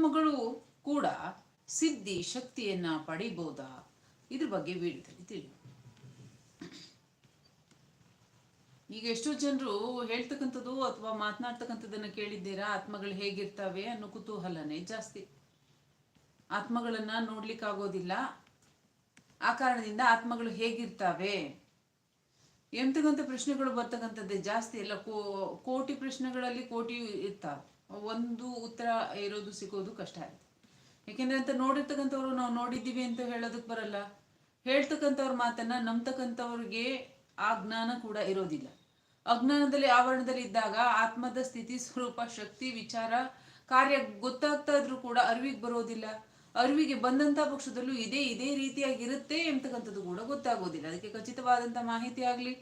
ಆತ್ಮಗಳು ಕೂಡ ಸಿದ್ಧಿ ಶಕ್ತಿಯನ್ನ ಪಡಿಬಹುದಾ ಇದ್ರ ಬಗ್ಗೆ ವಿಡಿಯೋದಲ್ಲಿ ಈಗ ಎಷ್ಟೋ ಜನರು ಹೇಳ್ತಕ್ಕಂಥದ್ದು ಅಥವಾ ಮಾತನಾಡ್ತಕ್ಕಂಥದ್ದನ್ನ ಕೇಳಿದ್ದೀರಾ? ಆತ್ಮಗಳು ಹೇಗಿರ್ತಾವೆ ಅನ್ನೋ ಕುತೂಹಲನೇ ಜಾಸ್ತಿ. ಆತ್ಮಗಳನ್ನ ನೋಡ್ಲಿಕ್ಕಾಗೋದಿಲ್ಲ. ಆ ಕಾರಣದಿಂದ ಆತ್ಮಗಳು ಹೇಗಿರ್ತಾವೆ? ಎಂತಕ್ಕಂಥ ಪ್ರಶ್ನೆಗಳು ಬರ್ತಕ್ಕಂಥದ್ದೇ ಜಾಸ್ತಿ. ಎಲ್ಲ ಕೋಟಿ ಪ್ರಶ್ನೆಗಳಲ್ಲಿ ಕೋಟಿ ಇರ್ತಾವೆ. ಒಂದು ಉತ್ತರ ಇರೋದು ಸಿಗೋದು ಕಷ್ಟ ಆಗುತ್ತೆ. ಯಾಕೆಂದ್ರೆ ಅಂತ ನೋಡಿರ್ತಕ್ಕಂಥವ್ರು ನಾವು ನೋಡಿದ್ದೀವಿ ಅಂತ ಹೇಳೋದಕ್ಕೆ ಬರಲ್ಲ. ಹೇಳ್ತಕ್ಕಂಥವ್ರ ಮಾತನ್ನ ನಂಬ್ತಕ್ಕಂಥವ್ರಿಗೆ ಆ ಜ್ಞಾನ ಕೂಡ ಇರೋದಿಲ್ಲ. ಅಜ್ಞಾನದಲ್ಲಿ ಆವರಣದಲ್ಲಿ ಇದ್ದಾಗ ಆತ್ಮದ ಸ್ಥಿತಿ, ಸ್ವರೂಪ, ಶಕ್ತಿ, ವಿಚಾರ, ಕಾರ್ಯ ಗೊತ್ತಾಗ್ತಾ ಇದ್ರೂ ಕೂಡ ಅರಿವಿಗೆ ಬರೋದಿಲ್ಲ. ಅರಿವಿಗೆ ಬಂದಂತ ಪಕ್ಷದಲ್ಲೂ ಇದೇ ಇದೇ ರೀತಿಯಾಗಿರುತ್ತೆ ಎಂತಕ್ಕಂಥದ್ದು ಕೂಡ ಗೊತ್ತಾಗೋದಿಲ್ಲ. ಅದಕ್ಕೆ ಖಚಿತವಾದಂತ ಮಾಹಿತಿ ಆಗಲಿ,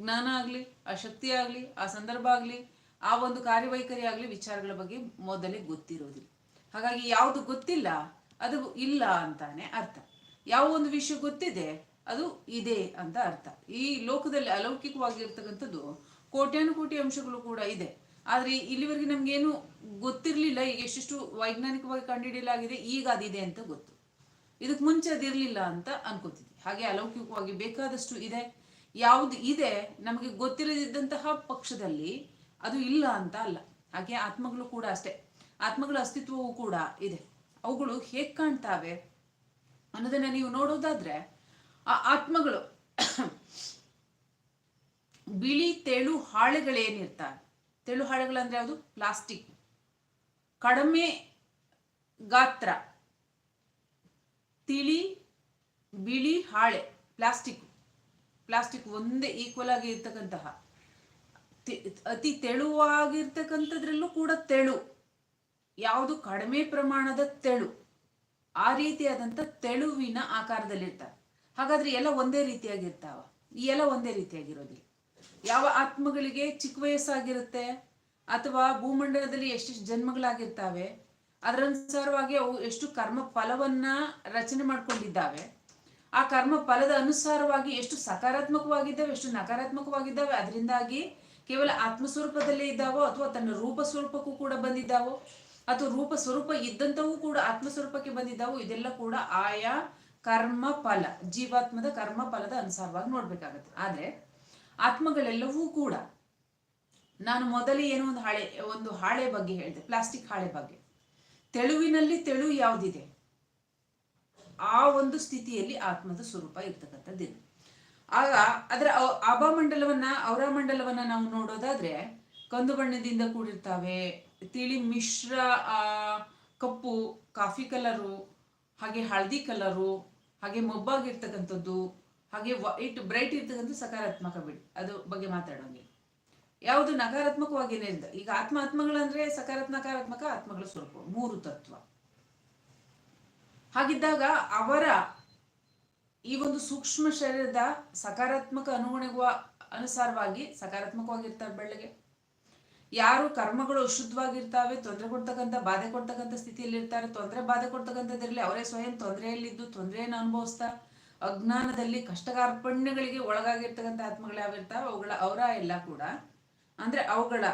ಜ್ಞಾನ ಆಗಲಿ ಆ ಶಕ್ತಿ ಆಗಲಿ, ಆ ಸಂದರ್ಭ ಆಗ್ಲಿ ಆ ಒಂದು ಕಾರ್ಯವೈಖರಿ ಆಗಲಿ ವಿಚಾರಗಳ ಬಗ್ಗೆ ಮೊದಲೇ ಗೊತ್ತಿರೋದಿಲ್ಲ. ಹಾಗಾಗಿ ಯಾವುದು ಗೊತ್ತಿಲ್ಲ, ಅದು ಇಲ್ಲ ಅಂತಾನೆ ಅರ್ಥ. ಯಾವ ಒಂದು ವಿಷಯ ಗೊತ್ತಿದೆ, ಅದು ಇದೆ ಅಂತ ಅರ್ಥ. ಈ ಲೋಕದಲ್ಲಿ ಅಲೌಕಿಕವಾಗಿರ್ತಕ್ಕಂಥದ್ದು ಕೋಟ್ಯಾನು ಕೋಟಿ ಅಂಶಗಳು ಕೂಡ ಇದೆ. ಆದರೆ ಇಲ್ಲಿವರೆಗೆ ನಮಗೇನು ಗೊತ್ತಿರಲಿಲ್ಲ, ಈಗ ಎಷ್ಟೆಷ್ಟು ವೈಜ್ಞಾನಿಕವಾಗಿ ಕಂಡುಹಿಡಿಯಲಾಗಿದೆ, ಈಗ ಅದಿದೆ ಅಂತ ಗೊತ್ತು. ಇದಕ್ಕೆ ಮುಂಚೆ ಅದಿರಲಿಲ್ಲ ಅಂತ ಅನ್ಕೋತಿದ್ವಿ. ಹಾಗೆ ಅಲೌಕಿಕವಾಗಿ ಬೇಕಾದಷ್ಟು ಇದೆ. ಯಾವುದು ಇದೆ, ನಮಗೆ ಗೊತ್ತಿರದಿದ್ದಂತಹ ಪಕ್ಷದಲ್ಲಿ ಅದು ಇಲ್ಲ ಅಂತ ಅಲ್ಲ. ಹಾಗೆ ಆತ್ಮಗಳು ಕೂಡ ಅಷ್ಟೇ. ಆತ್ಮಗಳ ಅಸ್ತಿತ್ವವೂ ಕೂಡ ಇದೆ. ಅವುಗಳು ಹೇಗ್ ಕಾಣ್ತಾವೆ ಅನ್ನೋದನ್ನ ನೀವು ನೋಡೋದಾದ್ರೆ, ಆ ಆತ್ಮಗಳು ಬಿಳಿ ತೆಳು ಹಾಳೆಗಳೇನಿರ್ತಾವೆ. ತೆಳು ಹಾಳೆಗಳಂದ್ರೆ ಯಾವುದು? ಪ್ಲಾಸ್ಟಿಕ್. ಕಡಿಮೆ ಗಾತ್ರ. ತಿಳಿ, ಬಿಳಿ ಹಾಳೆ, ಪ್ಲಾಸ್ಟಿಕ್. ಪ್ಲಾಸ್ಟಿಕ್ ಒಂದೇ ಈಕ್ವಲ್ ಆಗಿ ಇರ್ತಕ್ಕಂತಹ. ಅತಿ ತೆಳುವಾಗಿರ್ತಕ್ಕಂಥದ್ರಲ್ಲೂ ಕೂಡ ತೆಳು. ಯಾವುದು ಕಡಿಮೆ ಪ್ರಮಾಣದ ತೆಳು. ಆ ರೀತಿಯಾದಂಥ ತೆಳುವಿನ ಆಕಾರದಲ್ಲಿರ್ತಾರೆ ಹಾಗಾದ್ರೆ ಎಲ್ಲ ಒಂದೇ ರೀತಿಯಾಗಿರ್ತಾವ. ಈ ಎಲ್ಲ ಒಂದೇ ರೀತಿಯಾಗಿರೋದಿಲ್ಲ. ಯಾವ ಆತ್ಮಗಳಿಗೆ ಚಿಕ್ಕ ವಯಸ್ಸಾಗಿರುತ್ತೆ, ಅಥವಾ ಭೂಮಂಡಲದಲ್ಲಿ ಎಷ್ಟೆಷ್ಟು ಜನ್ಮಗಳಾಗಿರ್ತಾವೆ, ಅದರನುಸಾರವಾಗಿ ಅವು ಎಷ್ಟು ಕರ್ಮ ಫಲವನ್ನ ರಚನೆ ಮಾಡ್ಕೊಂಡಿದ್ದಾವೆ, ಆ ಕರ್ಮ ಫಲದ ಅನುಸಾರವಾಗಿ ಎಷ್ಟು ಸಕಾರಾತ್ಮಕವಾಗಿದ್ದಾವೆ, ಎಷ್ಟು ನಕಾರಾತ್ಮಕವಾಗಿದ್ದಾವೆ, ಅದರಿಂದಾಗಿ ಕೇವಲ ಆತ್ಮ ಸ್ವರೂಪದಲ್ಲೇ ಇದ್ದಾವೋ ಅಥವಾ ತನ್ನ ರೂಪ ಸ್ವರೂಪಕ್ಕೂ ಕೂಡ ಬಂದಿದ್ದಾವೋ ಅಥವಾ ರೂಪ ಸ್ವರೂಪ ಇದ್ದಂಥವೂ ಕೂಡ ಆತ್ಮ ಸ್ವರೂಪಕ್ಕೆ ಬಂದಿದ್ದಾವೋ, ಇದೆಲ್ಲ ಕೂಡ ಆಯಾ ಕರ್ಮ ಫಲ, ಜೀವಾತ್ಮದ ಕರ್ಮ ಫಲದ ಅನುಸಾರವಾಗಿ ನೋಡ್ಬೇಕಾಗತ್ತೆ. ಆದ್ರೆ ಆತ್ಮಗಳೆಲ್ಲವೂ ಕೂಡ ನಾನು ಮೊದಲೇ ಏನೋ ಒಂದು ಹಾಳೆ ಒಂದು ಹಾಳೆ ಬಗ್ಗೆ ಹೇಳಿದೆ, ಪ್ಲಾಸ್ಟಿಕ್ ಹಾಳೆ ಬಗ್ಗೆ. ತೆಳುವಿನಲ್ಲಿ ತೆಳು ಯಾವುದಿದೆ? ಆ ಒಂದು ಸ್ಥಿತಿಯಲ್ಲಿ ಆತ್ಮದ ಸ್ವರೂಪ ಇರ್ತಕ್ಕಂಥದ್ದಿದೆ. ಆಗ ಅದರ ಆಭಾಮಂಡಲವನ್ನ ಅವರ ಮಂಡಲವನ್ನ ನಾವು ನೋಡೋದಾದ್ರೆ ಕಂದು ಬಣ್ಣದಿಂದ ಕೂಡಿರ್ತಾವೆ. ತಿಳಿ ಮಿಶ್ರ ಕಪ್ಪು, ಕಾಫಿ ಕಲರು, ಹಾಗೆ ಹಳದಿ ಕಲರು, ಹಾಗೆ ಮೊಬ್ಬಾಗಿರ್ತಕ್ಕಂಥದ್ದು, ಹಾಗೆ ವೈಟ್ ಬ್ರೈಟ್ ಇರ್ತಕ್ಕಂಥ ಸಕಾರಾತ್ಮಕ ಬಿಡಿ ಅದು ಬಗ್ಗೆ ಮಾತಾಡೋಂಗೆ ಯಾವುದು ನಕಾರಾತ್ಮಕವಾಗಿ ಈಗ ಆತ್ಮ ಆತ್ಮಗಳಂದ್ರೆ ಸಕಾರಾತ್ಮಕ ನಕಾರಾತ್ಮಕ ಆತ್ಮಗಳ ಸ್ವರೂಪ, ಮೂರು ತತ್ವ. ಹಾಗಿದ್ದಾಗ ಅವರ ಈ ಒಂದು ಸೂಕ್ಷ್ಮ ಶರೀರದ ಸಕಾರಾತ್ಮಕ ಅನುಗುಣಗುವ ಅನುಸಾರವಾಗಿ ಸಕಾರಾತ್ಮಕವಾಗಿರ್ತಾರೆ ಬೆಳ್ಳಗೆ. ಯಾರು ಕರ್ಮಗಳು ಅಶುದ್ಧವಾಗಿರ್ತಾವೆ ತೊಂದರೆ ಕೊಡ್ತಕ್ಕಂಥ, ಬಾಧೆ ಕೊಡ್ತಕ್ಕಂಥ ಸ್ಥಿತಿಯಲ್ಲಿ ಇರ್ತಾರೆ ತೊಂದರೆ ಬಾಧೆ ಕೊಡ್ತಕ್ಕಂಥದ್ರಲ್ಲಿ ಅವರೇ ಸ್ವಯಂ ತೊಂದರೆಯಲ್ಲಿದ್ದು ತೊಂದರೆಯನ್ನು ಅನುಭವಿಸ್ತಾ, ಅಜ್ಞಾನದಲ್ಲಿ ಕಷ್ಟಕಾರ್ಪಣ್ಯಗಳಿಗೆ ಒಳಗಾಗಿರ್ತಕ್ಕಂಥ ಆತ್ಮಗಳು ಯಾವಿರ್ತಾವೆ ಅವುಗಳ ಅವರ ಎಲ್ಲ ಕೂಡ. ಅಂದ್ರೆ ಅವುಗಳ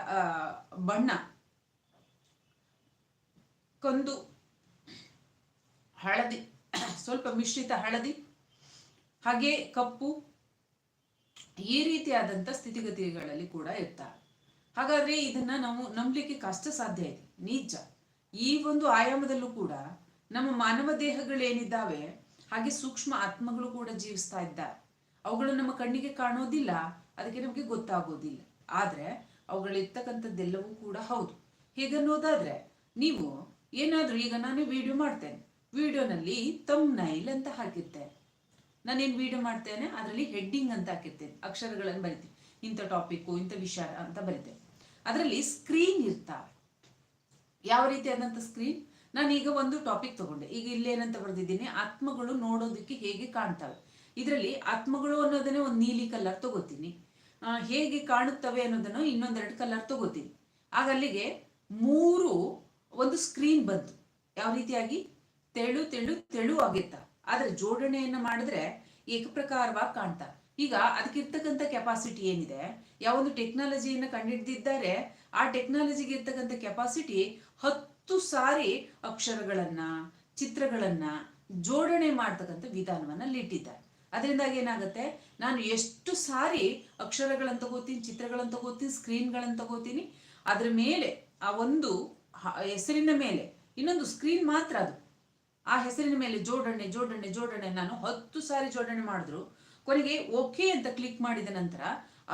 ಬಣ್ಣ. ಕಂದು, ಹಳದಿ, ಸ್ವಲ್ಪ ಮಿಶ್ರಿತ ಹಳದಿ. ಹಾಗೆ ಕಪ್ಪು ಈ ರೀತಿಯಾದಂಥ ಸ್ಥಿತಿಗತಿಗಳಲ್ಲಿ ಕೂಡ ಇರ್ತಾರೆ. ಹಾಗಾದ್ರೆ ಇದನ್ನ ನಾವು ನಂಬಲಿಕ್ಕೆ ಕಷ್ಟ ಸಾಧ್ಯ ಇದೆ. ನಿಜ. ಈ ಒಂದು ಆಯಾಮದಲ್ಲೂ ಕೂಡ ನಮ್ಮ ಮಾನವ ದೇಹಗಳೇನಿದ್ದಾವೆ, ಹಾಗೆ ಸೂಕ್ಷ್ಮ ಆತ್ಮಗಳು ಕೂಡ ಜೀವಿಸ್ತಾ ಇದ್ದಾರೆ. ಅವುಗಳು ನಮ್ಮ ಕಣ್ಣಿಗೆ ಕಾಣೋದಿಲ್ಲ, ಅದಕ್ಕೆ ನಮಗೆ ಗೊತ್ತಾಗೋದಿಲ್ಲ. ಆದ್ರೆ ಅವುಗಳಿರ್ತಕ್ಕಂಥದ್ದೆಲ್ಲವೂ ಕೂಡ ಹೌದು. ಹೇಗನ್ನೋದಾದ್ರೆ ನೀವು ಏನಾದ್ರೂ ಈಗ ನಾನು ವಿಡಿಯೋ ಮಾಡ್ತೇನೆ. ವಿಡಿಯೋನಲ್ಲಿ ತಮ್ ನೈಲ್ ಅಂತ ಹಾಕಿರ್ತೇನೆ. ನಾನೇನು ವಿಡಿಯೋ ಮಾಡ್ತೇನೆ, ಅದರಲ್ಲಿ ಹೆಡ್ಡಿಂಗ್ ಅಂತ ಹಾಕಿರ್ತೇನೆ, ಅಕ್ಷರಗಳನ್ನು ಬರಿತೀನಿ. ಇಂಥ ಟಾಪಿಕ್ಕು ಇಂಥ ವಿಷಯ ಅಂತ ಬರಿತೇನೆ. ಅದರಲ್ಲಿ ಸ್ಕ್ರೀನ್ ಇರ್ತಾವೆ. ಯಾವ ರೀತಿಯಾದಂಥ ಸ್ಕ್ರೀನ್ ನಾನು ಈಗ ಒಂದು ಟಾಪಿಕ್ ತಗೊಂಡೆ. ಈಗ ಇಲ್ಲೇನಂತ ಬರೆದಿದ್ದೀನಿ? ಆತ್ಮಗಳು ನೋಡೋದಕ್ಕೆ ಹೇಗೆ ಕಾಣ್ತವೆ? ಇದರಲ್ಲಿ ಆತ್ಮಗಳು ಅನ್ನೋದನ್ನೇ ಒಂದು ನೀಲಿ ಕಲರ್ ತಗೋತೀನಿ. ಹೇಗೆ ಕಾಣುತ್ತವೆ ಅನ್ನೋದನ್ನು ಇನ್ನೊಂದೆರಡು ಕಲರ್ ತಗೋತೀನಿ. ಆಗ ಅಲ್ಲಿಗೆ ಮೂರು ಒಂದು ಸ್ಕ್ರೀನ್ ಬಂತು. ಯಾವ ರೀತಿಯಾಗಿ? ತೆಳು ತೆಳು ತೆಳು ಆಗಿರ್ತಾವೆ. ಆದ್ರೆ ಜೋಡಣೆಯನ್ನು ಮಾಡಿದ್ರೆ ಏಕಪ್ರಕಾರವಾಗಿ ಕಾಣ್ತಾರೆ ಈಗ ಅದಕ್ಕಿರ್ತಕ್ಕಂಥ ಕೆಪಾಸಿಟಿ ಏನಿದೆ? ಯಾವೊಂದು ಟೆಕ್ನಾಲಜಿಯನ್ನು ಕಂಡುಹಿಡಿದಿದ್ದಾರೆ ಆ ಟೆಕ್ನಾಲಜಿಗೆ ಇರ್ತಕ್ಕಂಥ ಕೆಪಾಸಿಟಿ ಹತ್ತು ಸಾರಿ ಅಕ್ಷರಗಳನ್ನ, ಚಿತ್ರಗಳನ್ನ ಜೋಡಣೆ ಮಾಡ್ತಕ್ಕಂಥ ವಿಧಾನವನ್ನ ಇಟ್ಟಿದ್ದಾರೆ ಅದರಿಂದಾಗಿ ಏನಾಗುತ್ತೆ? ನಾನು ಎಷ್ಟು ಸಾರಿ ಅಕ್ಷರಗಳನ್ನು ತಗೋತೀನಿ, ಚಿತ್ರಗಳನ್ನು ತಗೋತೀನಿ ಸ್ಕ್ರೀನ್ಗಳನ್ನು ತಗೋತೀನಿ, ಅದರ ಮೇಲೆ ಆ ಒಂದು ಹೆಸರಿನ ಮೇಲೆ ಇನ್ನೊಂದು ಸ್ಕ್ರೀನ್ ಮಾತ್ರ ಅದು. ಆ ಹೆಸರಿನ ಮೇಲೆ ಜೋಡಣೆ ಜೋಡಣೆ ಜೋಡಣೆ ನಾನು ಹತ್ತು ಸಾರಿ ಜೋಡಣೆ ಮಾಡಿದ್ರು. ಕೊನೆಗೆ ಓಕೆ ಅಂತ ಕ್ಲಿಕ್ ಮಾಡಿದ ನಂತರ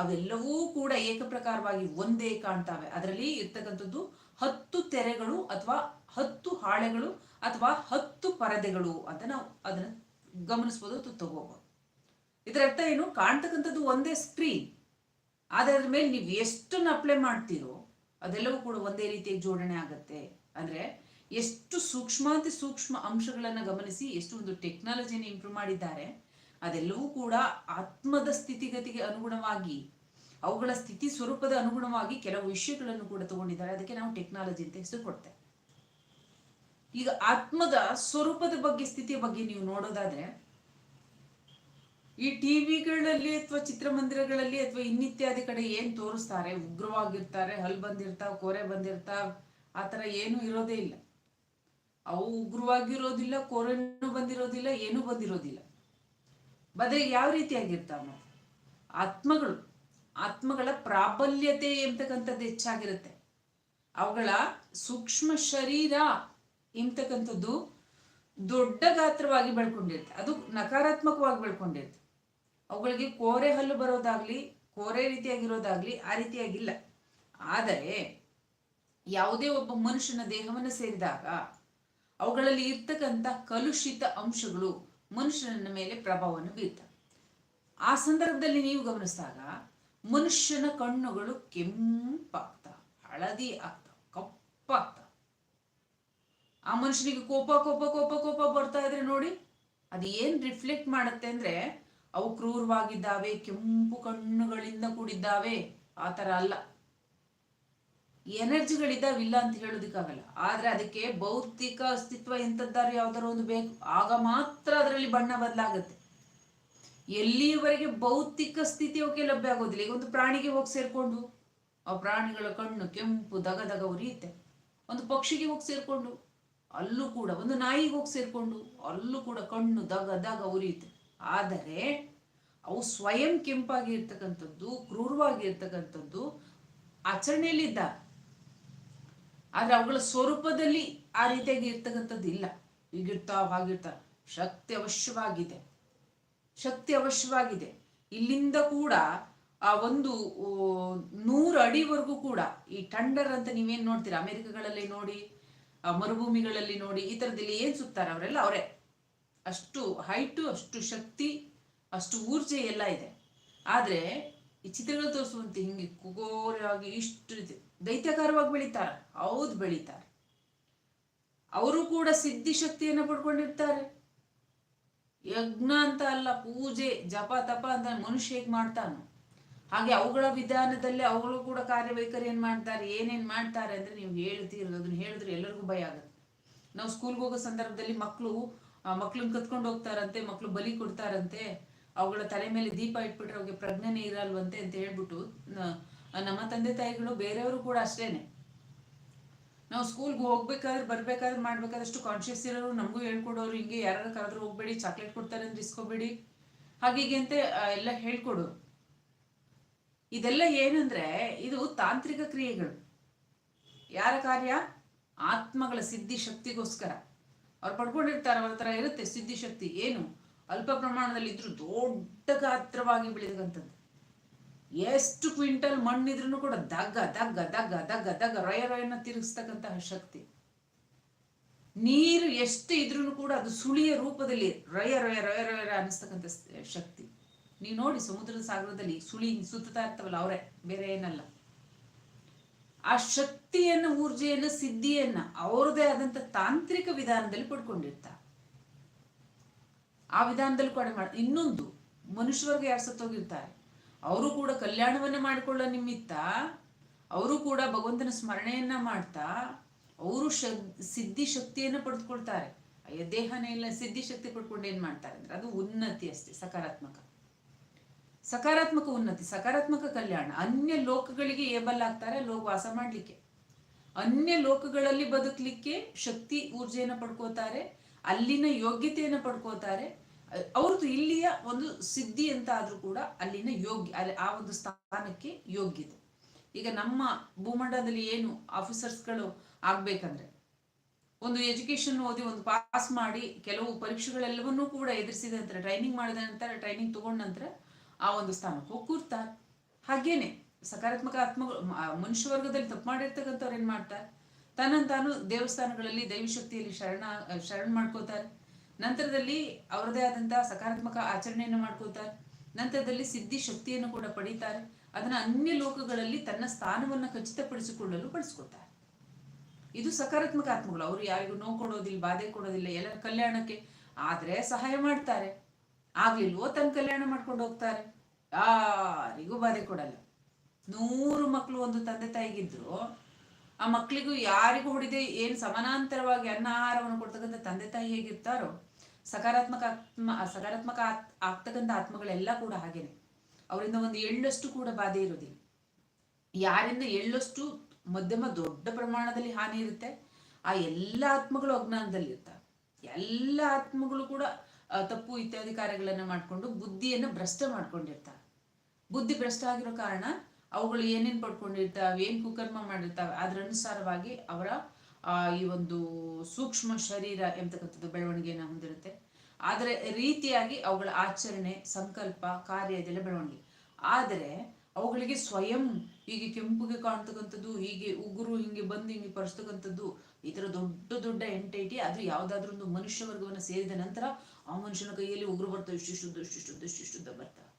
ಅವೆಲ್ಲವೂ ಕೂಡ ಏಕಪ್ರಕಾರವಾಗಿ ಒಂದೇ ಕಾಣ್ತಾವೆ. ಅದರಲ್ಲಿ ಇರ್ತಕ್ಕಂಥದ್ದು ಹತ್ತು ತೆರೆಗಳು ಅಥವಾ ಹತ್ತು ಹಾಳೆಗಳು ಅಥವಾ ಹತ್ತು ಪರದೆಗಳು ಅಂತ ನಾವು ಅದನ್ನ ಗಮನಿಸ್ಬೋದು ಅಥವಾ ತಗೋಬಹುದು ಇದರ ಅರ್ಥ ಏನು? ಕಾಣ್ತಕ್ಕಂಥದ್ದು ಒಂದೇ ಸ್ಕ್ರೀನ್ ಆದ್ರೆ ಅದ್ರ ಮೇಲೆ ನೀವು ಎಷ್ಟನ್ನು ಅಪ್ಲೈ ಮಾಡ್ತೀರೋ ಅದೆಲ್ಲವೂ ಕೂಡ ಒಂದೇ ರೀತಿಯಾಗಿ ಜೋಡಣೆ ಆಗುತ್ತೆ. ಅಂದ್ರೆ ಎಷ್ಟು ಸೂಕ್ಷ್ಮಾತಿ ಸೂಕ್ಷ್ಮ ಅಂಶಗಳನ್ನು ಗಮನಿಸಿ, ಎಷ್ಟು ಒಂದು ಟೆಕ್ನಾಲಜಿನ ಇಂಪ್ರೂವ್ ಮಾಡಿದ್ದಾರೆ, ಅದೆಲ್ಲವೂ ಕೂಡ ಆತ್ಮದ ಸ್ಥಿತಿಗತಿಗೆ ಅನುಗುಣವಾಗಿ, ಅವುಗಳ ಸ್ಥಿತಿ ಸ್ವರೂಪದ ಅನುಗುಣವಾಗಿ ಕೆಲವು ವಿಷಯಗಳನ್ನು ಕೂಡ ತಗೊಂಡಿದ್ದಾರೆ. ಅದಕ್ಕೆ ನಾವು ಟೆಕ್ನಾಲಜಿ ಅಂತ ಹೆಸರು ಕೊಡ್ತೇವೆ. ಈಗ ಆತ್ಮದ ಸ್ವರೂಪದ ಬಗ್ಗೆ, ಸ್ಥಿತಿಯ ಬಗ್ಗೆ ನೀವು ನೋಡೋದಾದ್ರೆ, ಈ ಟಿವಿಗಳಲ್ಲಿ ಅಥವಾ ಚಿತ್ರಮಂದಿರಗಳಲ್ಲಿ ಅಥವಾ ಇನ್ನಿತ್ಯಾದಿ ಕಡೆ ಏನ್ ತೋರಿಸ್ತಾರೆ? ಉಗ್ರವಾಗಿರ್ತಾರೆ ಹಲ್ ಬಂದಿರ್ತಾವ, ಕೋರೆ ಬಂದಿರ್ತಾವ, ಆ ಥರ ಏನೂ ಇರೋದೇ ಇಲ್ಲ. ಅವು ಉಗ್ರವಾಗಿರೋದಿಲ್ಲ ಕೋರೆನೂ ಬಂದಿರೋದಿಲ್ಲ, ಏನೂ ಬಂದಿರೋದಿಲ್ಲ. ಬದಲಿಗೆ ಯಾವ ರೀತಿಯಾಗಿರ್ತಾವ, ಆತ್ಮಗಳು, ಆತ್ಮಗಳ ಪ್ರಾಬಲ್ಯತೆ ಎಂತಕ್ಕಂಥದ್ದು ಹೆಚ್ಚಾಗಿರುತ್ತೆ. ಅವುಗಳ ಸೂಕ್ಷ್ಮ ಶರೀರ ಎಂಬತಕ್ಕಂಥದ್ದು ದೊಡ್ಡ ಗಾತ್ರವಾಗಿ ಬೆಳ್ಕೊಂಡಿರುತ್ತೆ. ಅದು ನಕಾರಾತ್ಮಕವಾಗಿ ಬೆಳ್ಕೊಂಡಿರುತ್ತೆ. ಅವುಗಳಿಗೆ ಕೋರೆ ಹಲ್ಲು ಬರೋದಾಗ್ಲಿ, ಕೋರೆ ರೀತಿಯಾಗಿರೋದಾಗ್ಲಿ ಆ ರೀತಿಯಾಗಿಲ್ಲ. ಆದರೆ ಯಾವುದೇ ಒಬ್ಬ ಮನುಷ್ಯನ ದೇಹವನ್ನು ಸೇರಿದಾಗ ಅವುಗಳಲ್ಲಿ ಇರ್ತಕ್ಕಂಥ ಕಲುಷಿತ ಅಂಶಗಳು ಮನುಷ್ಯನ ಮೇಲೆ ಪ್ರಭಾವವನ್ನು ಬೀರ್ತವೆ. ಆ ಸಂದರ್ಭದಲ್ಲಿ ನೀವು ಗಮನಿಸಿದಾಗ ಮನುಷ್ಯನ ಕಣ್ಣುಗಳು ಕೆಂಪಾಗ್ತಾವ, ಹಳದಿ ಆಗ್ತಾವ, ಕಪ್ಪಾಗ್ತಾವ. ಆ ಮನುಷ್ಯನಿಗೆ ಕೋಪ ಕೋಪ ಕೋಪ ಕೋಪ ಬರ್ತಾ ಇದ್ರೆ ನೋಡಿ ಅದು ಏನ್ ರಿಫ್ಲೆಕ್ಟ್ ಮಾಡುತ್ತೆ ಅಂದ್ರೆ ಅವು ಕ್ರೂರವಾಗಿದ್ದಾವೆ, ಕೆಂಪು ಕಣ್ಣುಗಳಿಂದ ಕೂಡಿದ್ದಾವೆ, ಆ ತರ ಅಲ್ಲ. ಎನರ್ಜಿಗಳಿದ್ದಾವಿಲ್ಲ ಅಂತ ಹೇಳೋದಕ್ಕಾಗಲ್ಲ ಆದ್ರೆ ಅದಕ್ಕೆ ಭೌತಿಕ ಅಸ್ತಿತ್ವ ಎಂತದ್ದಾರು ಯಾವ್ದಾರು ಒಂದು ಬೇಕು. ಆಗ ಮಾತ್ರ ಅದರಲ್ಲಿ ಬಣ್ಣ ಬದಲಾಗುತ್ತೆ. ಎಲ್ಲಿಯವರೆಗೆ ಭೌತಿಕ ಸ್ಥಿತಿ ಅವಕ್ಕೆ ಲಭ್ಯ ಆಗೋದಿಲ್ಲ. ಈಗ ಒಂದು ಪ್ರಾಣಿಗೆ ಹೋಗಿ ಸೇರ್ಕೊಂಡು, ಆ ಪ್ರಾಣಿಗಳ ಕಣ್ಣು, ಕೆಂಪು, ದಗ ದಗ ಉರಿಯುತ್ತೆ ಒಂದು ಪಕ್ಷಿಗೆ ಹೋಗಿ ಸೇರ್ಕೊಂಡು, ಅಲ್ಲೂ ಕೂಡ, ಒಂದು ನಾಯಿಗೆ ಹೋಗಿ ಸೇರ್ಕೊಂಡು, ಅಲ್ಲೂ ಕೂಡ ಕಣ್ಣು, ದಗ ದಗ ಉರಿಯುತ್ತೆ ಆದರೆ, ಅವು ಸ್ವಯಂ ಕೆಂಪಾಗಿ ಇರ್ತಕ್ಕಂಥದ್ದು ಕ್ರೂರವಾಗಿ ಇರ್ತಕ್ಕಂಥದ್ದು ಆಚರಣೆಯಲ್ಲಿದ್ದ ಆದ್ರೆ ಅವುಗಳ ಸ್ವರೂಪದಲ್ಲಿ ಆ ರೀತಿಯಾಗಿ ಇರ್ತಕ್ಕಂಥದ್ದು ಇಲ್ಲ. ಹೀಗಿರ್ತಾವ ಹಾಗಿರ್ತಾವ ಶಕ್ತಿ ಅವಶ್ಯವಾಗಿದೆ. ಶಕ್ತಿ ಅವಶ್ಯವಾಗಿದೆ. ಇಲ್ಲಿಂದ ಕೂಡ ಆ ಒಂದು ನೂರು ಅಡಿವರೆಗೂ ಕೂಡ ಈ ಟಂಡರ್ ಅಂತ ನೀವೇನು ನೋಡ್ತೀರಾ? ಅಮೆರಿಕಗಳಲ್ಲಿ ನೋಡಿ ಮರುಭೂಮಿಗಳಲ್ಲಿ ನೋಡಿ, ಈ ಥರದಲ್ಲಿ ಏನು ಸುತ್ತಾರೆ ಅವರೆಲ್ಲ? ಅವರೇ. ಅಷ್ಟು ಹೈಟು, ಅಷ್ಟು ಶಕ್ತಿ, ಅಷ್ಟು ಊರ್ಜೆ ಎಲ್ಲ ಇದೆ. ಆದ್ರೆ ಈ ಚಿತ್ರಗಳು ತೋರಿಸುವಂತೆ ಹಿಂಗೆ ಕುಗೋರವಾಗಿ ಇಷ್ಟು ದೈತ್ಯಕಾರವಾಗಿ ಬೆಳೀತಾರೆ. ಹೌದು, ಬೆಳೀತಾರೆ. ಅವರು ಕೂಡ ಸಿದ್ಧಿ ಶಕ್ತಿಯನ್ನು ಪಡ್ಕೊಂಡಿರ್ತಾರೆ. ಯಜ್ಞ ಅಂತ ಅಲ್ಲ, ಪೂಜೆ, ಜಪ, ತಪ ಅಂತ ಮನುಷ್ಯ ಹೇಗೆ ಮಾಡ್ತಾನೋ. ಹಾಗೆ ಅವುಗಳ ವಿಧಾನದಲ್ಲಿ ಅವುಗಳು ಕೂಡ ಕಾರ್ಯವೈಖರಿ ಏನ್ ಮಾಡ್ತಾರೆ. ಏನೇನ್ ಮಾಡ್ತಾರೆ ಅಂದ್ರೆ ನೀವು ಹೇಳ್ತೀರ, ಅದನ್ನ ಹೇಳಿದ್ರೆ ಎಲ್ಲರಿಗೂ ಭಯ ಆಗುತ್ತೆ. ನಾವು ಸ್ಕೂಲ್ಗೆ ಹೋಗೋ ಸಂದರ್ಭದಲ್ಲಿ ಮಕ್ಕಳು ಮಕ್ಳನ್ನ ಕತ್ಕೊಂಡು ಹೋಗ್ತಾರಂತೆ ಮಕ್ಕಳು ಬಲಿ ಕೊಡ್ತಾರಂತೆ. ಅವುಗಳ ತಲೆ ಮೇಲೆ ದೀಪ ಇಟ್ಬಿಟ್ರೆ ಅವ್ರಿಗೆ ಪ್ರಜ್ಞೆನೇ ಇರಲ್ವಂತೆ ಅಂತ ಹೇಳ್ಬಿಟ್ಟು ನಮ್ಮ ತಂದೆ ತಾಯಿಗಳು ಬೇರೆಯವರು ಕೂಡ ಅಷ್ಟೇನೆ. ನಾವು ಸ್ಕೂಲ್ಗೆ ಹೋಗ್ಬೇಕಾದ್ರೆ, ಬರ್ಬೇಕಾದ್ರೆ ಮಾಡ್ಬೇಕಾದಷ್ಟು ಕಾನ್ಶಿಯಸ್ ಇರೋರು, ನಮಗೂ ಹೇಳ್ಕೊಡೋರು, ಹಿಂಗೆ ಯಾರು ಕರೆದ್ರು ಹೋಗ್ಬೇಡಿ ಚಾಕ್ಲೇಟ್ ಕೊಡ್ತಾರೆ ಅಂದ್ರೆ ಇಸ್ಕೋಬೇಡಿ. ಹಾಗೆ ಹೀಗೆ ಅಂತ ಎಲ್ಲ ಹೇಳ್ಕೊಡು. ಇದೆಲ್ಲ ಏನಂದ್ರೆ, ಇದು ತಾಂತ್ರಿಕ ಕ್ರಿಯೆಗಳು. ಯಾರ ಕಾರ್ಯ? ಆತ್ಮಗಳ ಸಿದ್ಧಿ ಶಕ್ತಿಗೋಸ್ಕರ ಅವ್ರು ಪಡ್ಕೊಂಡಿರ್ತಾರೆ ಅವ್ರ ಹತ್ರ ಇರುತ್ತೆ ಸಿದ್ಧಿ ಶಕ್ತಿ ಏನು? ಅಲ್ಪ ಪ್ರಮಾಣದಲ್ಲಿ ಇದ್ರೂ ದೊಡ್ಡ ಗಾತ್ರವಾಗಿ ಬೆಳೆದಂಥದ್ದು ಎಷ್ಟು ಕ್ವಿಂಟಲ್ ಮಣ್ಣಿದ್ರೂ ಕೂಡ ದಗ್ಗ ದಗ್ಗ ದಗ್ಗ ದಗ್ಗ ದಗ್ಗ, ರೊಯ ರೊಯನ್ನ ತಿರುಗಿಸ್ತಕ್ಕಂತಹ ಶಕ್ತಿ. ನೀರು ಎಷ್ಟು ಇದ್ರೂ ಕೂಡ ಅದು ಸುಳಿಯ ರೂಪದಲ್ಲಿ ರೊಯ, ರಯ ರಯ ರಯ ಅನಿಸ್ತಕ್ಕಂಥ ಸ್- ಶಕ್ತಿ. ನೀವು ನೋಡಿ ಸಮುದ್ರದ ಸಾಗರದಲ್ಲಿ ಸುಳಿ ಸುತ್ತಾ ಇರ್ತವಲ್ಲ ಅವರೇ, ಬೇರೆ ಏನಲ್ಲ. ಆ ಶಕ್ತಿಯನ್ನ, ಊರ್ಜೆಯನ್ನ, ಸಿದ್ಧಿಯನ್ನ ಅವರದೇ ಆದಂತ ತಾಂತ್ರಿಕ ವಿಧಾನದಲ್ಲಿ ಪಡ್ಕೊಂಡಿರ್ತಾರೆ. ಆ ವಿಧಾನದಲ್ಲಿ ಕೂಡ ಮಾಡ, ಇನ್ನೊಂದು, ಮನುಷ್ಯರಿಗೆ ಯಾರು ಸತ್ತೋಗಿರ್ತಾರೆ? ಅವರು ಕೂಡ ಕಲ್ಯಾಣವನ್ನ ಮಾಡಿಕೊಳ್ಳೋ ನಿಮಿತ್ತ ಅವರು ಕೂಡ ಭಗವಂತನ ಸ್ಮರಣೆಯನ್ನ ಮಾಡ್ತಾ ಅವರು ಸಿದ್ಧಿ ಶಕ್ತಿಯನ್ನ ಪಡೆದುಕೊಳ್ತಾರೆ. ಅಯ್ಯ, ದೇಹನೇ ಇಲ್ಲ, ಸಿದ್ಧಿ ಶಕ್ತಿ ಪಡ್ಕೊಂಡು ಏನ್ ಮಾಡ್ತಾರೆ ಅಂದ್ರೆ ಅದು ಉನ್ನತಿ ಅಷ್ಟೇ, ಸಕಾರಾತ್ಮಕ. ಸಕಾರಾತ್ಮಕ ಉನ್ನತಿ, ಸಕಾರಾತ್ಮಕ ಕಲ್ಯಾಣ. ಅನ್ಯ ಲೋಕಗಳಿಗೆ ಏಬಲ್ ಆಗ್ತಾರೆ, ಲೋಕ ವಾಸ ಮಾಡ್ಲಿಕ್ಕೆ. ಅನ್ಯ ಲೋಕಗಳಲ್ಲಿ ಬದುಕಲಿಕ್ಕೆ ಶಕ್ತಿ, ಊರ್ಜೆಯನ್ನು ಪಡ್ಕೋತಾರೆ, ಅಲ್ಲಿನ ಯೋಗ್ಯತೆಯನ್ನು ಪಡ್ಕೋತಾರೆ ಅವ್ರದ್ದು ಇಲ್ಲಿಯ ಒಂದು ಸಿದ್ಧಿ ಅಂತ ಆದ್ರೂ ಕೂಡ ಅಲ್ಲಿನ ಯೋಗ್ಯ, ಅಲ್ಲಿ ಆ ಒಂದು ಸ್ಥಾನಕ್ಕೆ ಯೋಗ್ಯತೆ ಈಗ ನಮ್ಮ ಭೂಮಂಡಲದಲ್ಲಿ ಏನು ಆಫೀಸರ್ಸ್ಗಳು ಆಗ್ಬೇಕಂದ್ರೆ, ಒಂದು ಎಜುಕೇಶನ್ ಓದಿ ಒಂದು ಪಾಸ್ ಮಾಡಿ ಕೆಲವು ಪರೀಕ್ಷೆಗಳೆಲ್ಲವನ್ನೂ ಕೂಡ ಎದುರಿಸಿದ ನಂತರ ಟ್ರೈನಿಂಗ್ ಮಾಡಿದ ನಂತರ ಟ್ರೈನಿಂಗ್ ತಗೊಂಡ ನಂತರ ಆ ಒಂದು ಸ್ಥಾನಕ್ಕೆ ಹೋಗಿ ಕೂರ್ತಾರೆ ಹಾಗೇನೆ ಸಕಾರಾತ್ಮಕ ಆತ್ಮಗಳು, ಮ- ಮನುಷ್ಯ ವರ್ಗದಲ್ಲಿ ತಪ್ಪು ಮಾಡಿರ್ತಕ್ಕಂಥವ್ರು ಏನ್ ಮಾಡ್ತಾರೆ? ತನ್ನಂತಾನು ತಾನು ದೇವಸ್ಥಾನಗಳಲ್ಲಿ ದೈವಿ ಶಕ್ತಿಯಲ್ಲಿ ಶರಣ ಶರಣ ಮಾಡ್ಕೋತಾರೆ. ನಂತರದಲ್ಲಿ ಅವರದೇ ಆದಂತಹ ಸಕಾರಾತ್ಮಕ ಆಚರಣೆಯನ್ನು ಮಾಡ್ಕೋತಾರೆ ನಂತರದಲ್ಲಿ ಸಿದ್ಧಿ ಶಕ್ತಿಯನ್ನು ಕೂಡ ಪಡೀತಾರೆ. ಅದನ್ನ ಅನ್ಯ ಲೋಕಗಳಲ್ಲಿ ತನ್ನ ಸ್ಥಾನವನ್ನ ಖಚಿತಪಡಿಸಿಕೊಳ್ಳಲು ಬಳಸ್ಕೊತಾರೆ ಇದು ಸಕಾರಾತ್ಮಕ ಆತ್ಮಗಳು. ಅವರು ಯಾರಿಗೂ ನೋವು ಕೊಡೋದಿಲ್ಲ, ಬಾಧೆ ಕೊಡೋದಿಲ್ಲ ಎಲ್ಲರ ಕಲ್ಯಾಣಕ್ಕೆ ಆದ್ರೆ ಸಹಾಯ ಮಾಡ್ತಾರೆ. ಆಗ್ಲಿಲ್ವೋ ತನ್ನ ಕಲ್ಯಾಣ ಮಾಡ್ಕೊಂಡು ಹೋಗ್ತಾರೆ. ಯಾರಿಗೂ ಬಾಧೆ ಕೊಡಲ್ಲ. ನೂರು ಮಕ್ಕಳು ಒಂದು ತಂದೆ ತಾಯಿಗಿದ್ರು, ಆ ಮಕ್ಕಳಿಗೂ ಯಾರಿಗೂ ಹೊಡಿದೆ ಏನ್ ಸಮಾನಾಂತರವಾಗಿ ಅನ್ನ ಆಹಾರವನ್ನು ಕೊಡ್ತಕ್ಕಂಥ ತಂದೆ ತಾಯಿ ಹೇಗಿರ್ತಾರೋ ಸಕಾರಾತ್ಮಕ ಆತ್ಮ ಸಕಾರಾತ್ಮಕ ಆತ್ ಆಗ್ತಕ್ಕಂಥ ಆತ್ಮಗಳೆಲ್ಲ ಕೂಡ ಹಾಗೇನೆ. ಅವರಿಂದ ಒಂದು ಎಳ್ಳಷ್ಟು ಕೂಡ ಬಾಧೆ ಇರೋದಿಲ್ಲ ಯಾರಿಂದ ಎಳ್ಳಷ್ಟು ಮಧ್ಯಮ ದೊಡ್ಡ ಪ್ರಮಾಣದಲ್ಲಿ ಹಾನಿ ಇರುತ್ತೆ, ಆ ಎಲ್ಲ ಆತ್ಮಗಳು ಅಜ್ಞಾನದಲ್ಲಿ ಇರ್ತವೆ ಎಲ್ಲ ಆತ್ಮಗಳು ಕೂಡ ತಪ್ಪು ಇತ್ಯಾದಿ ಕಾರ್ಯಗಳನ್ನ ಮಾಡ್ಕೊಂಡು ಬುದ್ಧಿಯನ್ನ ಭ್ರಷ್ಟ ಮಾಡ್ಕೊಂಡಿರ್ತಾರೆ ಬುದ್ಧಿ ಭ್ರಷ್ಟ ಆಗಿರೋ ಕಾರಣ ಅವುಗಳು ಏನೇನ್ ಪಡ್ಕೊಂಡಿರ್ತಾವೆ, ಏನ್ ಕುಕರ್ಮ ಮಾಡಿರ್ತಾವೆ, ಅದ್ರ ಅನುಸಾರವಾಗಿ ಅವರ ಈ ಒಂದು ಸೂಕ್ಷ್ಮ ಶರೀರ ಎಂಬತಕ್ಕಂಥದ್ದು ಬೆಳವಣಿಗೆಯನ್ನು ಹೊಂದಿರುತ್ತೆ. ಆದರೆ ರೀತಿಯಾಗಿ ಅವುಗಳ ಆಚರಣೆ, ಸಂಕಲ್ಪ, ಕಾರ್ಯ ಇದೆಲ್ಲ ಬೆಳವಣಿಗೆ. ಆದರೆ ಅವುಗಳಿಗೆ ಸ್ವಯಂ ಹೀಗೆ ಕೆಂಪುಗೆ ಕಾಣ್ತಕ್ಕಂಥದ್ದು, ಹೀಗೆ ಉಗುರು ಹಿಂಗೆ ಬಂದು ಹಿಂಗೆ ಪರಿಸ್ತಕ್ಕಂಥದ್ದು, ಈ ಥರ ದೊಡ್ಡ ದೊಡ್ಡ ಎಂಟೈಟಿ, ಅದು ಯಾವ್ದಾದ್ರು ಒಂದು ಮನುಷ್ಯ ವರ್ಗವನ್ನು ಸೇರಿದ ನಂತರ ಆ ಮನುಷ್ಯನ ಕೈಯಲ್ಲಿ ಉಗುರು ಬರ್ತವೆ ಇಷ್ಟಿಷ್ಟುದ್ದ ಇಷ್ಟಿಷ್ಟುದ್ದ ಇಷ್ಟಿಷ್ಟುದ್ದ ಬರ್ತಾವೆ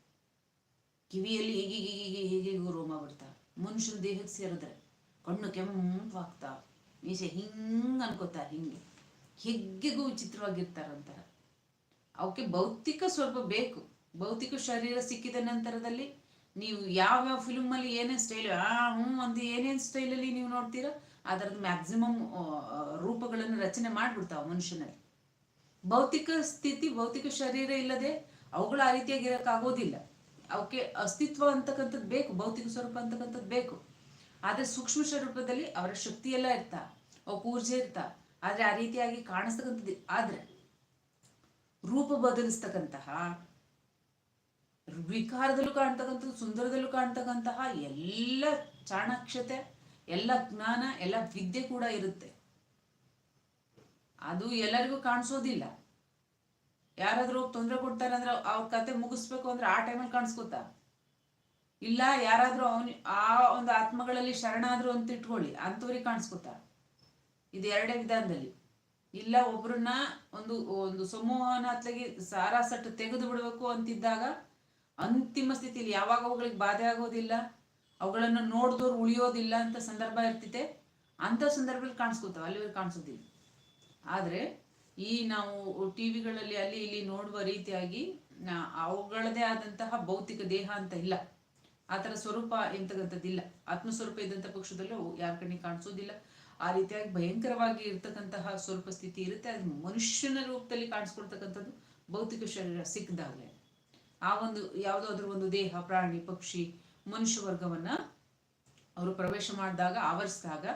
ಕಿವಿಯಲ್ಲಿ ಹೀಗೆ ಹೀಗೆ ಹೀಗೆ ಹೀಗೆ ರೋಮ ಬರ್ತಾ. ಮನುಷ್ಯನ ದೇಹಕ್ಕೆ ಸೇರಿದ್ರೆ ಕಣ್ಣು ಕೆಂಪಾಗ್ತಾವ ಮೀಸೆ ಹಿಂಗೆ ಅನ್ಕೋತಾರೆ ಹಿಂಗೆ. ಹೆಗ್ಗೆಗೂ ವಿಚಿತ್ರವಾಗಿರ್ತಾರಂತಾರೆ. ಅವಕ್ಕೆ ಭೌತಿಕ ಸ್ವಲ್ಪ ಬೇಕು. ಭೌತಿಕ ಶರೀರ ಸಿಕ್ಕಿದ ನಂತರದಲ್ಲಿ ನೀವು ಯಾವ ಯಾವ ಏನೇನು ಅಲ್ಲಿ ಏನೇನ್ ಸ್ಟೈಲ್ ಆ, ಹ್ಞೂ ಒಂದು ಏನೇನ್ ಸ್ಟೈಲ್ ಅಲ್ಲಿ ನೀವು ನೋಡ್ತೀರಾ ಅದರದ್ದು ಮ್ಯಾಕ್ಸಿಮಮ್ ರೂಪಗಳನ್ನು ರಚನೆ ಮಾಡ್ಬಿಡ್ತಾವ ಮನುಷ್ಯನಲ್ಲಿ. ಭೌತಿಕ ಸ್ಥಿತಿ, ಭೌತಿಕ ಶರೀರ ಇಲ್ಲದೆ ಅವುಗಳ ಆ ರೀತಿಯಾಗಿ ಇರೋಕ್ಕಾಗೋದಿಲ್ಲ ಅವಕ್ಕೆ ಅಸ್ತಿತ್ವ ಅಂತಕ್ಕಂಥದ್ದು ಬೇಕು, ಭೌತಿಕ ಸ್ವರೂಪ ಅಂತಕ್ಕಂಥದ್ದು ಬೇಕು. ಆದ್ರೆ ಸೂಕ್ಷ್ಮ ಸ್ವರೂಪದಲ್ಲಿ ಅವರ ಶಕ್ತಿ ಎಲ್ಲ ಇರ್ತಾ ಅವ್ ಪೂರ್ಜೆ ಇರ್ತಾ, ಆದ್ರೆ ಆ ರೀತಿಯಾಗಿ ಕಾಣಿಸ್ತಕ್ಕಂಥದ್ದು. ಆದ್ರೆ ರೂಪ ಬದಲಿಸ್ತಕ್ಕಂತಹ, ವಿಕಾರದಲ್ಲೂ ಕಾಣ್ತಕ್ಕಂಥದ್ದು, ಸುಂದರದಲ್ಲೂ ಕಾಣ್ತಕ್ಕಂತಹ ಎಲ್ಲ ಚಾಣಾಕ್ಷತೆ, ಎಲ್ಲ ಜ್ಞಾನ, ಎಲ್ಲ ವಿದ್ಯೆ ಕೂಡ ಇರುತ್ತೆ. ಅದು ಎಲ್ಲರಿಗೂ ಕಾಣಿಸೋದಿಲ್ಲ. ಯಾರಾದ್ರೂ ತೊಂದರೆ ಕೊಡ್ತಾರೆ ಅಂದ್ರೆ ಅವ್ರ ಕತೆ ಮುಗಿಸ್ಬೇಕು ಅಂದ್ರೆ ಆ ಟೈಮಲ್ಲಿ ಕಾಣಿಸ್ಕೊತಾ? ಇಲ್ಲ, ಯಾರಾದ್ರೂ ಅವನು, ಆ ಒಂದು ಆತ್ಮಗಳಲ್ಲಿ ಶರಣಾದ್ರು ಅಂತ ಇಟ್ಕೊಳ್ಳಿ. ಅಂಥವ್ರಿಗೆ ಕಾಣಿಸ್ಕೊತ. ಇದು ಎರಡೇ ವಿಧಾನದಲ್ಲಿ. ಇಲ್ಲ, ಒಬ್ರನ್ನ ಒಂದು ಒಂದು ಸಮೂಹನ ಹತ್ಲಾಗಿ ಸಾರಾಸಟ್ಟು ತೆಗೆದು ಬಿಡಬೇಕು ಅಂತಿದ್ದಾಗ ಅಂತಿಮ ಸ್ಥಿತಿಯಲ್ಲಿ ಯಾವಾಗ ಅವುಗಳಿಗೆ ಬಾಧೆ ಆಗೋದಿಲ್ಲ, ಅವುಗಳನ್ನು ನೋಡಿದವ್ರು ಉಳಿಯೋದಿಲ್ಲ ಅಂತ ಸಂದರ್ಭ ಇರ್ತಿದೆ ಅಂಥ ಸಂದರ್ಭದಲ್ಲಿ ಕಾಣಿಸ್ಕೊತಾವ. ಅಲ್ಲಿವರೆಗೆ ಕಾಣಿಸೋದಿಲ್ಲ. ಆದರೆ, ಈ ನಾವು ಟಿವಿಗಳಲ್ಲಿ ಅಲ್ಲಿ ಇಲ್ಲಿ ನೋಡುವ ರೀತಿಯಾಗಿ ಅವುಗಳದೇ ಆದಂತಹ ಭೌತಿಕ ದೇಹ ಅಂತ ಇಲ್ಲ. ಆ ಥರ ಸ್ವರೂಪ ಎಂತಕ್ಕಂಥದ್ದಿಲ್ಲ ಆತ್ಮಸ್ವರೂಪ ಇದ್ದಂಥ ಪಕ್ಷದಲ್ಲೂ ಯಾರ ಕಣ್ಣಿಗೆ ಕಾಣಿಸೋದಿಲ್ಲ. ಆ ರೀತಿಯಾಗಿ ಭಯಂಕರವಾಗಿ ಇರ್ತಕ್ಕಂತಹ ಸ್ವರೂಪ ಸ್ಥಿತಿ ಇರುತ್ತೆ. ಅದು ಮನುಷ್ಯನ ರೂಪದಲ್ಲಿ ಕಾಣಿಸ್ಕೊಳ್ತಕ್ಕಂಥದ್ದು ಭೌತಿಕ ಶರೀರ ಸಿಕ್ಕಿದಾಗಲೇ. ಆ ಒಂದು ಯಾವುದಾದ್ರೂ ಒಂದು ದೇಹ, ಪ್ರಾಣಿ, ಪಕ್ಷಿ, ಮನುಷ್ಯ ವರ್ಗವನ್ನ ಅವರು ಪ್ರವೇಶ ಮಾಡಿದಾಗ, ಆವರಿಸಿದಾಗ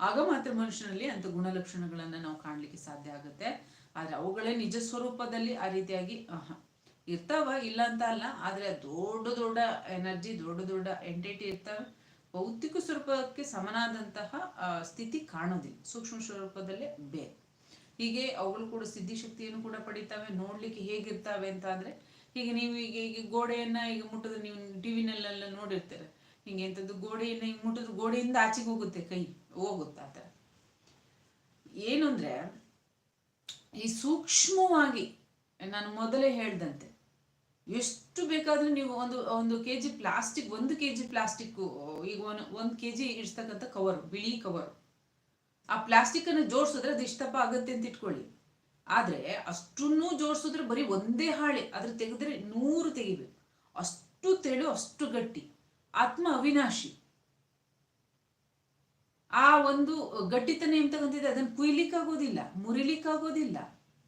ಆಗ ಮಾತ್ರ ಮನುಷ್ಯನಲ್ಲಿ ಅಂತ ಗುಣಲಕ್ಷಣಗಳನ್ನ ನಾವು ಕಾಣಲಿಕ್ಕೆ ಸಾಧ್ಯ ಆಗುತ್ತೆ. ಆದರೆ ಅವುಗಳೇ ನಿಜ ಸ್ವರೂಪದಲ್ಲಿ ಆ ರೀತಿಯಾಗಿ ಇರ್ತಾವ, ಇಲ್ಲ ಅಂತ ಅಲ್ಲ, ಆದ್ರೆ ದೊಡ್ಡ ದೊಡ್ಡ ಎನರ್ಜಿ ದೊಡ್ಡ ದೊಡ್ಡ ಎಂಟಿಟಿ ಇರ್ತಾವೆ. ಭೌತಿಕ ಸ್ವರೂಪಕ್ಕೆ ಸಮನಾದಂತಹ ಸ್ಥಿತಿ ಕಾಣೋದಿಲ್ಲ. ಸೂಕ್ಷ್ಮ ಸ್ವರೂಪದಲ್ಲೇ ಬೇರೆ ಹೀಗೆ ಅವುಗಳು ಕೂಡ ಸಿದ್ಧಿಶಕ್ತಿಯನ್ನು ಕೂಡ ಪಡಿತಾವೆ. ನೋಡ್ಲಿಕ್ಕೆ ಹೇಗಿರ್ತಾವೆ ಅಂತ ಹೀಗೆ ನೀವು ಈಗ ಈಗ ಗೋಡೆಯನ್ನ ಈಗ ಮುಟ್ಟಿದ್ರೆ ನೀವು ಟಿವಿನಲ್ಲೆಲ್ಲ ನೋಡಿರ್ತೀರ. ಹಿಂಗೆ ಎಂಥದ್ದು ಗೋಡೆಯನ್ನ ಹಿಂಗೆ ಮುಟ್ಟಿದ್ರೆ ಗೋಡೆಯಿಂದ ಆಚೆಗೆ ಹೋಗುತ್ತೆ, ಕೈ ಹೋಗುತ್ತೆ ಆ ಥರ ಏನು ಅಂದ್ರೆ, ಈ ಸೂಕ್ಷ್ಮವಾಗಿ, ನಾನು ಮೊದಲೇ ಹೇಳ್ದಂತೆ ಎಷ್ಟು ಬೇಕಾದ್ರೂ ನೀವು ಒಂದು ಒಂದು ಕೆ ಜಿ ಪ್ಲಾಸ್ಟಿಕ್ ಒಂದು ಕೆ ಜಿ ಪ್ಲಾಸ್ಟಿಕ್ ಈಗ ಒಂದು ಒಂದು ಕೆ ಜಿ ಇಡ್ತಕ್ಕಂಥ ಕವರ್ ಬಿಳಿ ಕವರ್ ಆ ಪ್ಲಾಸ್ಟಿಕ್ಕನ್ನು ಜೋಡಿಸಿದ್ರೆ ಅದು ಇಷ್ಟಪ್ಪ ಆಗುತ್ತೆ ಅಂತ ಇಟ್ಕೊಳ್ಳಿ. ಆದ್ರೆ ಅಷ್ಟನ್ನೂ ಜೋಡಿಸಿದ್ರೆ ಬರೀ ಒಂದೇ ಹಾಳೆ, ಅದ್ರ ತೆಗೆದ್ರೆ ನೂರು ತೆಗಿಬೇಕು. ಅಷ್ಟು ತೆಳು, ಅಷ್ಟು ಗಟ್ಟಿ. ಆತ್ಮ ಅವಿನಾಶಿ. ಆ ಒಂದು ಗಟ್ಟಿತನ ಎಂತಕ್ಕಂತಿದೆ ಅದನ್ನ ಕುಯ್ಲಿಕ್ಕಾಗೋದಿಲ್ಲ, ಮುರಿಲಿಕ್ಕಾಗೋದಿಲ್ಲ.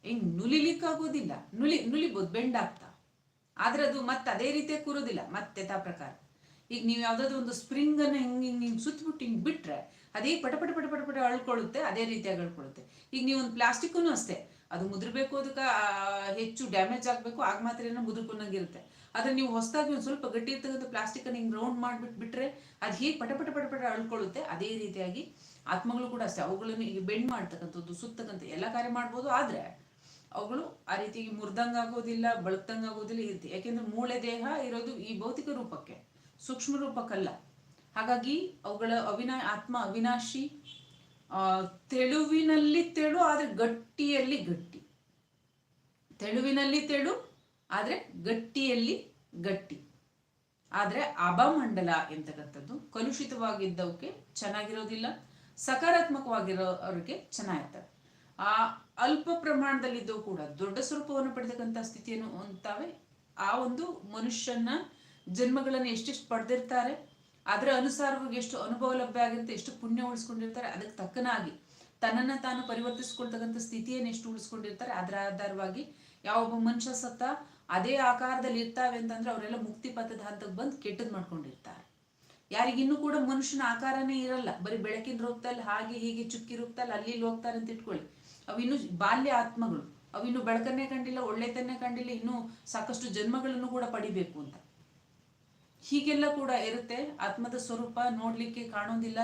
ಹೆಂಗ್ ನುಲಿಲಿಕ್ಕಾಗೋದಿಲ್ಲ. ನುಲಿ, ನುಲಿಬೋದು ಬೆಂಡಾಗ್ತಾ ಆದ್ರೆ ಅದು ಮತ್ತೆ ಅದೇ ರೀತಿ ಕೂರೋದಿಲ್ಲ, ಮತ್ತೆ ತಾ ಪ್ರಕಾರ. ಈಗ ನೀವು ಯಾವ್ದಾದ್ರು ಒಂದು ಸ್ಪ್ರಿಂಗ್ ಅನ್ನ ಹಿಂಗ್ ಹಿಂಗ್ ಹಿಂಗ್ ಸುತ್ತಬಿಟ್ಟು ಹಿಂಗ್ ಬಿಟ್ರೆ ಅದೇ ಪಟ ಪಟ ಪಟ ಪಟ ಅಳ್ಕೊಳ್ಳುತ್ತೆ ಅದೇ ರೀತಿಯಾಗಿ ಅಳ್ಕೊಳ್ಳುತ್ತೆ ಈಗ ನೀವು ಒಂದು ಪ್ಲಾಸ್ಟಿಕ್ಕೂ ಅಷ್ಟೇ, ಅದು ಮುದ್ರಬೇಕು ಅದಕ್ಕೆ ಹೆಚ್ಚು ಡ್ಯಾಮೇಜ್ ಆಗಬೇಕು, ಆಗ ಮಾತ್ರ ಏನೋ ಮುದುರ್ಕೊಂಡಂಗಿರುತ್ತೆ. ಆದ್ರೆ ನೀವು ಹೊಸದಾಗಿ ಒಂದು ಸ್ವಲ್ಪ ಗಟ್ಟಿ ಇರ್ತಕ್ಕಂಥ ಪ್ಲಾಸ್ಟಿಕ್ ಅನ್ನ ಹಿಂಗ್ ರೌಂಡ್ ಮಾಡ್ಬಿಟ್ಟು ಬಿಟ್ರೆ ಅದು ಹೇಗೆ ಪಟ ಪಟ ಪಟ ಅಳ್ಕೊಳ್ಳುತ್ತೆ ಅದೇ ರೀತಿಯಾಗಿ ಆತ್ಮಗಳು ಕೂಡ ಅಷ್ಟೇ, ಅವುಗಳನ್ನು ಈಗ ಬೆಂಡ್ ಮಾಡ್ತಕ್ಕಂಥದ್ದು, ಸುತ್ತಕ್ಕಂಥ ಎಲ್ಲ ಕಾರ್ಯ ಮಾಡ್ಬೋದು, ಆದ್ರೆ ಅವುಗಳು ಆ ರೀತಿ ಮುರ್ದಂಗ ಆಗೋದಿಲ್ಲ ಆಗೋದಿಲ್ಲ ಇರುತ್ತೆ ಯಾಕೆಂದ್ರೆ ಮೂಳೆ ದೇಹ ಇರೋದು ಈ ಭೌತಿಕ ರೂಪಕ್ಕೆ, ಸೂಕ್ಷ್ಮ ರೂಪಕ್ಕಲ್ಲ. ಹಾಗಾಗಿ ಅವುಗಳ ಅವಿನಾ, ಆತ್ಮ ಅವಿನಾಶಿ, ಆ, ತೆಳುವಿನಲ್ಲಿ ತೆಳು, ಆದ್ರೆ ಗಟ್ಟಿಯಲ್ಲಿ ಗಟ್ಟಿ. ತೆಳುವಿನಲ್ಲಿ ತೆಳು, ಆದ್ರೆ ಗಟ್ಟಿಯಲ್ಲಿ ಗಟ್ಟಿ. ಆದ್ರೆ ಅಭಮಂಡಲ ಎಂತಕ್ಕಂಥದ್ದು, ಕಲುಷಿತವಾಗಿದ್ದವಕ್ಕೆ ಚೆನ್ನಾಗಿರೋದಿಲ್ಲ, ಸಕಾರಾತ್ಮಕವಾಗಿರೋರಿಗೆ ಚೆನ್ನಾಗಿರ್ತವೆ ಆ ಅಲ್ಪ ಪ್ರಮಾಣದಲ್ಲಿದ್ದವು ಕೂಡ ದೊಡ್ಡ ಸ್ವರೂಪವನ್ನು ಪಡೆದಕ್ಕಂಥ ಸ್ಥಿತಿಯನ್ನು ಹೊಂದ್ತಾವೆ. ಆ ಒಂದು ಮನುಷ್ಯನ ಜನ್ಮಗಳನ್ನು ಎಷ್ಟೆಷ್ಟು ಪಡೆದಿರ್ತಾರೆ, ಅದರ ಅನುಸಾರವಾಗಿ ಎಷ್ಟು ಅನುಭವ ಲಭ್ಯ ಆಗಿರುತ್ತೆ ಎಷ್ಟು ಪುಣ್ಯ ಉಳಿಸ್ಕೊಂಡಿರ್ತಾರೆ, ಅದಕ್ಕೆ ತಕ್ಕನಾಗಿ ತನ್ನನ್ನು ತಾನು ಪರಿವರ್ತಿಸ್ಕೊಳ್ತಕ್ಕಂಥ ಸ್ಥಿತಿಯನ್ನು ಎಷ್ಟು ಉಳಿಸ್ಕೊಂಡಿರ್ತಾರೆ, ಅದರ ಆಧಾರವಾಗಿ ಯಾವೊಬ್ಬ ಮನುಷ್ಯ ಸತ್ತ ಅದೇ ಆಕಾರದಲ್ಲಿ ಇರ್ತಾವೆ ಅಂತಂದ್ರೆ ಅವರೆಲ್ಲ ಮುಕ್ತಿ ಪಥದ ಹಂತಕ್ಕೆ ಬಂದು ಕೆಟ್ಟದ್ ಮಾಡ್ಕೊಂಡಿರ್ತಾರೆ. ಯಾರಿಗಿನ್ನೂ ಕೂಡ ಮನುಷ್ಯನ ಆಕಾರನೇ ಇರಲ್ಲ. ಬರೀ ಬೆಳಕಿನ ರೂಪದಲ್ಲಿ ಹಾಗೆ ಹೀಗೆ ಚುಕ್ಕಿ ರೂಪದಲ್ಲಿ ಅಲ್ಲಿ ಹೋಗ್ತಾರೆ ಅಂತ ಇಟ್ಕೊಳ್ಳಿ. ಅವಿನ್ನು ಬಾಲ್ಯ ಆತ್ಮಗಳು. ಅವಿನ್ನು ಬೆಳಕನ್ನೇ ಕಂಡಿಲ್ಲ, ಒಳ್ಳೆತನ್ನೇ ಕಂಡಿಲ್ಲ, ಇನ್ನೂ ಸಾಕಷ್ಟು ಜನ್ಮಗಳನ್ನು ಕೂಡ ಪಡಿಬೇಕು ಅಂತ. ಹೀಗೆಲ್ಲ ಕೂಡ ಇರುತ್ತೆ. ಆತ್ಮದ ಸ್ವರೂಪ ನೋಡ್ಲಿಕ್ಕೆ ಕಾಣೋದಿಲ್ಲ.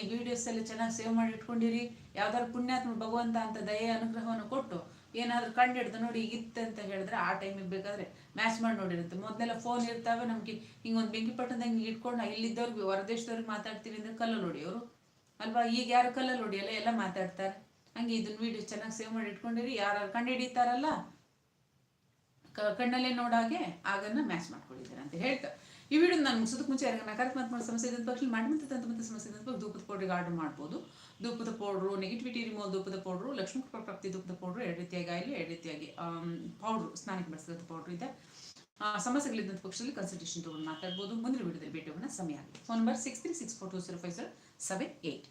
ಈ ವಿಡಿಯೋಸ್ ಎಲ್ಲ ಚೆನ್ನಾಗಿ ಸೇವ್ ಮಾಡಿ ಇಟ್ಕೊಂಡಿರಿ. ಯಾವ್ದಾದ್ರು ಪುಣ್ಯಾತ್ಮ ಭಗವಂತ ಅಂತ ದಯೆ ಅನುಗ್ರಹವನ್ನು ಕೊಟ್ಟು ಏನಾದ್ರೂ ಕಂಡು ಹಿಡ್ದು ನೋಡಿ ಇತ್ತೆ ಅಂತ ಹೇಳಿದ್ರೆ ಆ ಟೈಮಿಗೆ ಬೇಕಾದ್ರೆ ಮ್ಯಾಚ್ ಮಾಡಿ ನೋಡಿರುತ್ತೆ. ಮೊದಲೆಲ್ಲ ಫೋನ್ ಇರ್ತಾವೆ, ನಮ್ಗೆ ಹಿಂಗೆ ಒಂದು ಬೆಂಕಿ ಪಟ್ಟದಂಗೆ ಇಟ್ಕೊಂಡು ಇಲ್ಲಿದ್ದವ್ರಿಗೆ, ಹೊರದೇಶದವ್ರಿಗೆ ಮಾತಾಡ್ತೀವಿ ಅಂದ್ರೆ ಕಲ್ಲಲ್ಲಿ ಹೊಡಿಯೋರು ಅಲ್ವಾ? ಈಗ ಯಾರು ಕಲ್ಲಲ್ಲಿ ಹೊಡಿಯಲ್ಲ ಎಲ್ಲ ಮಾತಾಡ್ತಾರೆ. ಹಂಗೆ ಇದನ್ನ ವಿಡಿಯೋ ಚೆನ್ನಾಗಿ ಸೇವ್ ಮಾಡಿ ಇಟ್ಕೊಂಡಿರಿ. ಯಾರು ಕಂಡು ಹಿಡಿತಾರಲ್ಲ ಕಣ್ಣಲ್ಲೇ ನೋಡಾಗೆ ಆಗನ್ನ ಮ್ಯಾಚ್ ಮಾಡ್ಕೊಂಡಿದ್ದಾರೆ ಅಂತ ಹೇಳ್ತಾ. ಈ ವಿಡಿಯೋ ನಾನು ಮುಗಿಸೋದಕ್ಕೆ ಮುಂಚೆ ಯಾರಿಗೆ ನಕಾರಾತ್ಮಕ ಸಮಸ್ಯೆ ಇದ್ದ ಪಕ್ಷ ಮಾಡಿ ಮತ್ತೆ ತಂತ ಮತ್ತೆ ಸಮಸ್ಯೆ ಇದ್ದ ಪಕ್ಷ ಧೂಪದ ಪೌಡ್ರಿಗೆ ಆರ್ಡರ್ ಮಾಡ್ಬೋದು. ಧೂಪದ ಪೌಡ್ರು ನೆಗೆಟಿವಿಟಿ ರಿಮೋಲ್ ಧೂಪದ ಪೌಡ್ರು ಲಕ್ಷ್ಮೀ ಕೃಪಾ ಪ್ರಾಪ್ತಿ ಧೂಪದ ಪೌಡ್ರು ಎರಡು ರೀತಿಯಾಗಿ ಆಗಲಿ ಎರಡು ರೀತಿಯಾಗಿ ಪೌಡ್ರು ಸ್ನಾನಕ್ಕೆ ಬಳಸಿದಂಥ ಪೌಡ್ರು ಇದೆ. ಸಮಸ್ಯೆಗಳಿದ್ದಂಥ ಪಕ್ಷದಲ್ಲಿ ಕನ್ಸಲ್ಟೇಷನ್ ತೊಗೊಂಡು ಮಾತಾಡ್ಬೋದು. ಮುಂದಿನ ವಿಡಿಯೋದಲ್ಲಿ ಭೇಟಿ ಹೋಗೋಣ ಸಮಯ ಆಗಿದೆ. Phone number six three six four two zero five seven eight